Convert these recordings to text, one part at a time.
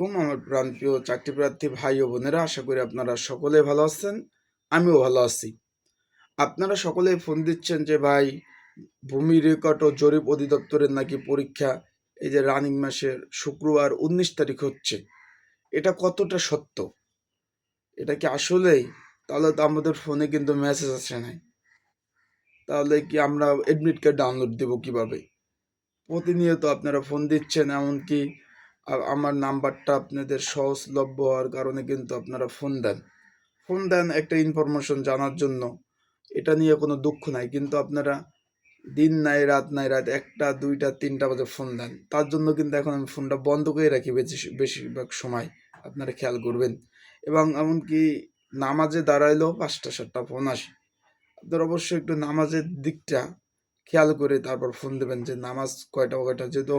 আলাইকুম। আমার প্রাণপ্রিয় চাকরি প্রার্থী ভাই ও বোনেরা, আশা করি আপনারা সকলে ভালো আছেন। আমিও ভালো আছি। আপনারা সকলে ফোন দিচ্ছেন যে, ভাই, ভূমি রেকর্ড ও জরিপ অধিদপ্তরের নাকি পরীক্ষা এই যে রানিং মাসের শুক্রবার উনিশ তারিখ হচ্ছে। এটা কতটা সত্য? এটা কি আসলেই? তাহলে তো আমাদের ফোনে কিন্তু মেসেজ আসে নাই। তাহলে কি আমরা অ্যাডমিট কার্ড ডাউনলোড দেবো কীভাবে? প্রতিনিয়ত আপনারা ফোন দিচ্ছেন, এমনকি আমার নাম্বারটা আপনাদের সহজলভ্য হওয়ার কারণে কিন্তু আপনারা ফোন দেন। ফোন দেন একটা ইনফরমেশন জানার জন্য। এটা নিয়ে কোনো দুঃখ নাই, কিন্তু আপনারা দিন নাই, রাত নাই, রাত একটা, দুইটা, তিনটা বাজে ফোন দেন। তার জন্য কিন্তু এখন আমি ফোনটা বন্ধ করে রাখি বেশি, বেশিরভাগ সময়। আপনারা খেয়াল করবেন। এবং এমনকি নামাজে দাঁড়াইলেও পাঁচটা, সাতটা ফোন আসে। আপনারা অবশ্যই একটু নামাজের দিকটা খেয়াল করে তারপর ফোন দেবেন যে নামাজ কয়টা কয়টা, যেহেতু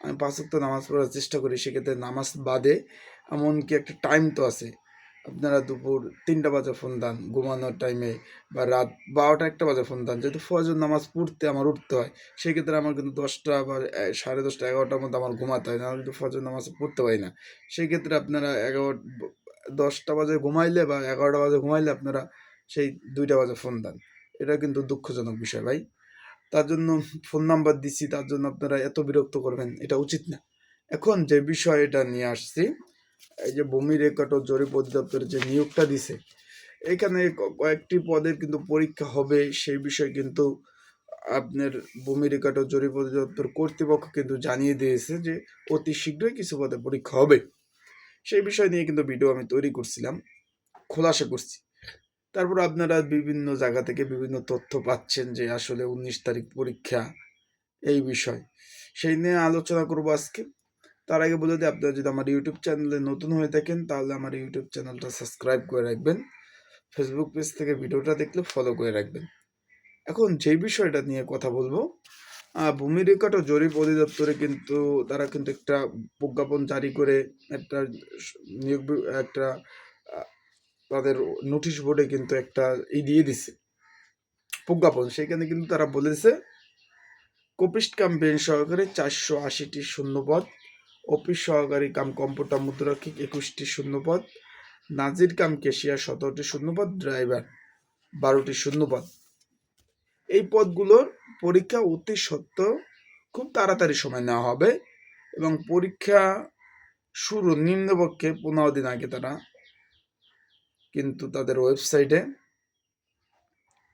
আমি পাঁচ ওয়াক্ত নামাজ পড়ার চেষ্টা করি, সেক্ষেত্রে নামাজ বাদে এমনকি একটা টাইম তো আছে। আপনারা দুপুর তিনটা বাজে ফোন দেন, ঘুমানোর টাইমে বা রাত বারোটা একটা বাজে ফোন দেন। যেহেতু ফজর নামাজ পড়তে আমার উঠতে হয়, সেক্ষেত্রে আমার কিন্তু দশটা বা সাড়ে দশটা, এগারোটার মধ্যে আমার ঘুমাতে হয় না কিন্তু ফজর নামাজ পড়তে পারি না। সেই ক্ষেত্রে আপনারা এগারো, দশটা বাজে ঘুমাইলে বা এগারোটা বাজে ঘুমাইলে আপনারা সেই দুইটা বাজে ফোন দেন। এটা কিন্তু দুঃখজনক বিষয় ভাই। তার জন্য ফোন নাম্বার দিছি, তার জন্য আপনারা এত বিরক্ত করবেন, এটা উচিত না। এখন যে বিষয় এটা নিয়ে আসছি, এই যে ভূমি রেকর্ড ও জরিপ অধিদপ্তরের যে নিয়োগটা দিছে, এখানে কয়েকটি পদের কিন্তু পরীক্ষা হবে, সেই বিষয়ে কিন্তু আপনার ভূমি রেকর্ড ও জরিপ অধিদপ্তর কর্তৃপক্ষ কিন্তু জানিয়ে দিয়েছে যে অতি শীঘ্রই কিছু পদে পরীক্ষা হবে। সেই বিষয় নিয়ে কিন্তু ভিডিও আমি তৈরি করছিলাম, খোলাসা করছি। তারপর আপনারা বিভিন্ন জায়গা থেকে বিভিন্ন তথ্য পাচ্ছেন যে আসলে উনিশ তারিখ পরীক্ষা এই বিষয়। সেই নিয়ে আলোচনা করব আজকে। তার আগে বলে দিই, আপনারা যদি আমার ইউটিউব চ্যানেলে নতুন হয়ে থাকেন, তাহলে আমার ইউটিউব চ্যানেলটা সাবস্ক্রাইব করে রাখবেন। ফেসবুক পেজ থেকে ভিডিওটা দেখলে ফলো করে রাখবেন। এখন যে বিষয়টা নিয়ে কথা বলব ভূমি রেকর্ড ও জরিপ অধিদপ্তরে কিন্তু তারা কিন্তু একটা প্রজ্ঞাপন জারি করে একটা নিয়োগ একটা তাদের নোটিশ বোর্ডে কিন্তু একটা ই দিয়ে দিছে, প্রজ্ঞাপন। সেখানে কিন্তু তারা বলেছে, কপিস্ট কাম বেঞ্চ সহকারে চারশো আশিটি শূন্যপদ, অফিস সহকারী কাম কম্পিউটার মুদ্রাক্ষিক একুশটি শূন্যপদ, নাজির কাম কেশিয়ার সতেরোটি শূন্যপদ, ড্রাইভার বারোটি শূন্যপদ। এই পদগুলোর পরীক্ষা অতি সত্ত্বেও খুব তাড়াতাড়ি সময় নেওয়া হবে এবং পরীক্ষা শুরু নিম্নপক্ষে পনেরো দিন আগে তারা কিন্তু তাদের ওয়েবসাইটে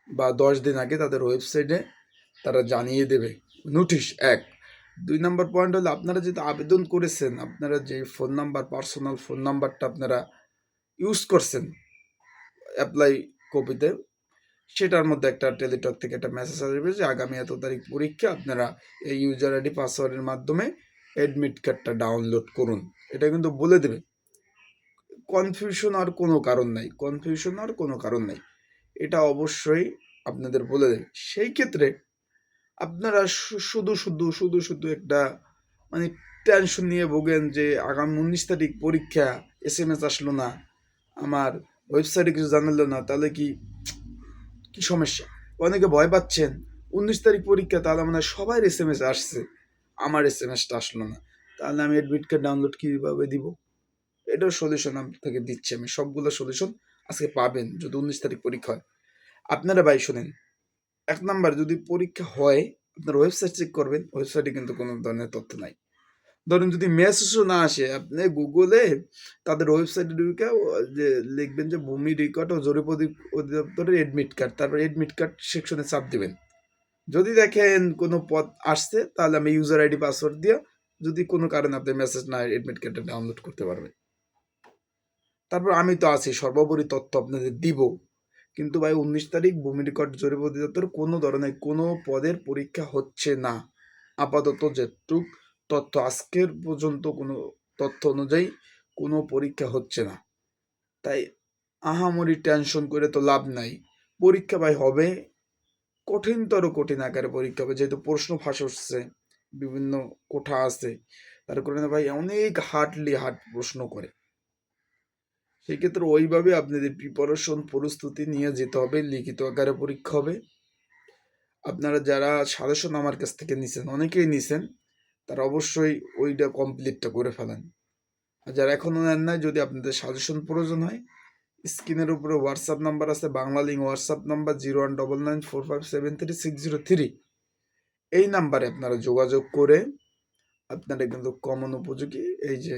বা দশ দিন আগে তাদের ওয়েবসাইটে তারা জানিয়ে দেবে। নোটিশ এক। দুই নম্বর পয়েন্ট হলো আপনারা যেহেতু আবেদন করেছেন, আপনারা যে ফোন নাম্বার পার্সোনাল ফোন নাম্বারটা আপনারা ইউজ করছেন অ্যাপ্লাই কপিতে সেটার মধ্যে একটা টেলিটক থেকে একটা মেসেজ আসবে যে আগামী এত তারিখ পরীক্ষা, আপনারা এই ইউজার আইডি পাসওয়ার্ডের মাধ্যমে অ্যাডমিট কার্ডটা ডাউনলোড করুন। এটা কিন্তু বলে দেবে। কনফিউশন আর কোনো কারণ নাই। কনফিউশন আর কোনো কারণ নাই। এটা অবশ্যই আপনাদের বলে দেবে সেই ক্ষেত্রে আপনারা শুধু শুধু শুধু শুধু একটা মানে টেনশন নিয়ে ভোগেন যে আগামী উনিশ তারিখ পরীক্ষা এস এম এস আসলো না, আমার ওয়েবসাইটে কিছু জানালো না, তাহলে কি কি সমস্যা? অনেকে ভয় পাচ্ছেন, উনিশ তারিখ পরীক্ষা, তাহলে মানে সবার এস এম এস আসছে, আমার এস এম এসটা আসলো না, তাহলে আমি অ্যাডমিট কার্ড ডাউনলোড কীভাবে দিব? এটাও সলিউশন আপনাকে দিচ্ছি আমি। সবগুলো সলিউশন আজকে পাবেন যদি উনিশ তারিখ পরীক্ষা হয়। আপনারা ভাই শোনেন, এক নাম্বার যদি পরীক্ষা হয়, আপনার ওয়েবসাইট চেক করবেন ওয়েবসাইটে কিন্তু কোনো ধরনের তথ্য নাই। ধরুন যদি মেসেজও না আসে, আপনি গুগলে তাদের ওয়েবসাইটে ঢুকে যে লিখবেন যে ভূমি রেকর্ড ও জরিপ অধিদপ্তরের এডমিট কার্ড তারপর এডমিট কার্ড সেকশনে চাপ দিবেন। যদি দেখেন কোনো পদ আসছে, তাহলে আমি ইউজার আইডি পাসওয়ার্ড দিয়ে যদি কোনো কারণে আপনি মেসেজ না এডমিট কার্ডটা ডাউনলোড করতে পারবেন। তারপর আমি তো আছি, সর্বোপরি তথ্য আপনাদের দিব। কিন্তু ভাই, উনিশ তারিখ ভূমি রেকর্ড জরিপ অধিদপ্তর কোনো ধরনের কোনো পদের পরীক্ষা হচ্ছে না। আপাতত যেটুক তথ্য, আজকের পর্যন্ত কোনো তথ্য অনুযায়ী কোনো পরীক্ষা হচ্ছে না। তাই আহামরি টেনশন করে তো লাভ নাই। পরীক্ষা ভাই হবে, কঠিনতর কঠিন আকারে পরীক্ষা হবে, যেহেতু প্রশ্ন ফাঁস হচ্ছে, বিভিন্ন কোঠা আছে। তার কারণে ভাই অনেক হার্ডলি হার্ড প্রশ্ন করে। সেক্ষেত্রে ওইভাবে আপনাদের প্রিপারেশন প্রস্তুতি নিয়ে যেতে হবে, লিখিত আকারে পরীক্ষা হবে। আপনারা যারা সাজেশন আমার কাছ থেকে নিছেন, অনেকেই নিছেন, তারা অবশ্যই ওইটা কমপ্লিটটা করে ফেলেন। আর যারা এখনও নেন নাই, যদি আপনাদের সাজেশন প্রয়োজন হয়, স্ক্রিনের উপরে হোয়াটসঅ্যাপ নাম্বার আছে Bangla link WhatsApp number zero one double nine four five seven three six zero three এই নাম্বারে আপনারা যোগাযোগ করে আপনারা কিন্তু কমন উপযোগী, এই যে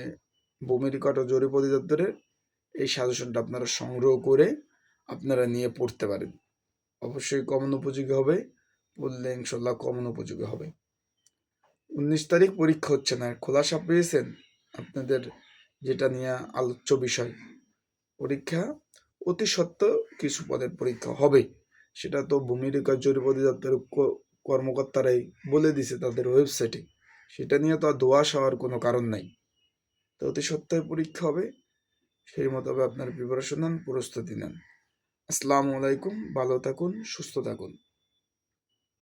ভূমি রেকর্ড ও জরিপ অধিদপ্তরের এই সাজেশনটা আপনারা সংগ্রহ করে আপনারা নিয়ে পড়তে পারেন। অবশ্যই কমন উপযোগী হবে পড়লে ইনশাল্লাহ কমন উপযোগী হবে। উনিশ তারিখ পরীক্ষা হচ্ছে না, খোলাসা পেয়েছেন আপনাদের যেটা নিয়ে আলোচ্য বিষয়। পরীক্ষা অতি সত্ত্বর কিছু পদের পরীক্ষা হবে, সেটা তো ভূমি রেকর্ড জরিপ অধিদপ্তরের কর্মকর্তারাই বলে দিছে তাদের ওয়েবসাইটে সেটা নিয়ে তো আর দোয়াশ হওয়ার কোনো কারণ নাই। তো অতি সত্ত্বর পরীক্ষা হবে সেই মোতাবেক আপনার প্রিপারেশন নেন প্রস্তুতি নেন। আসসালামু আলাইকুম ভালো থাকুন সুস্থ থাকুন।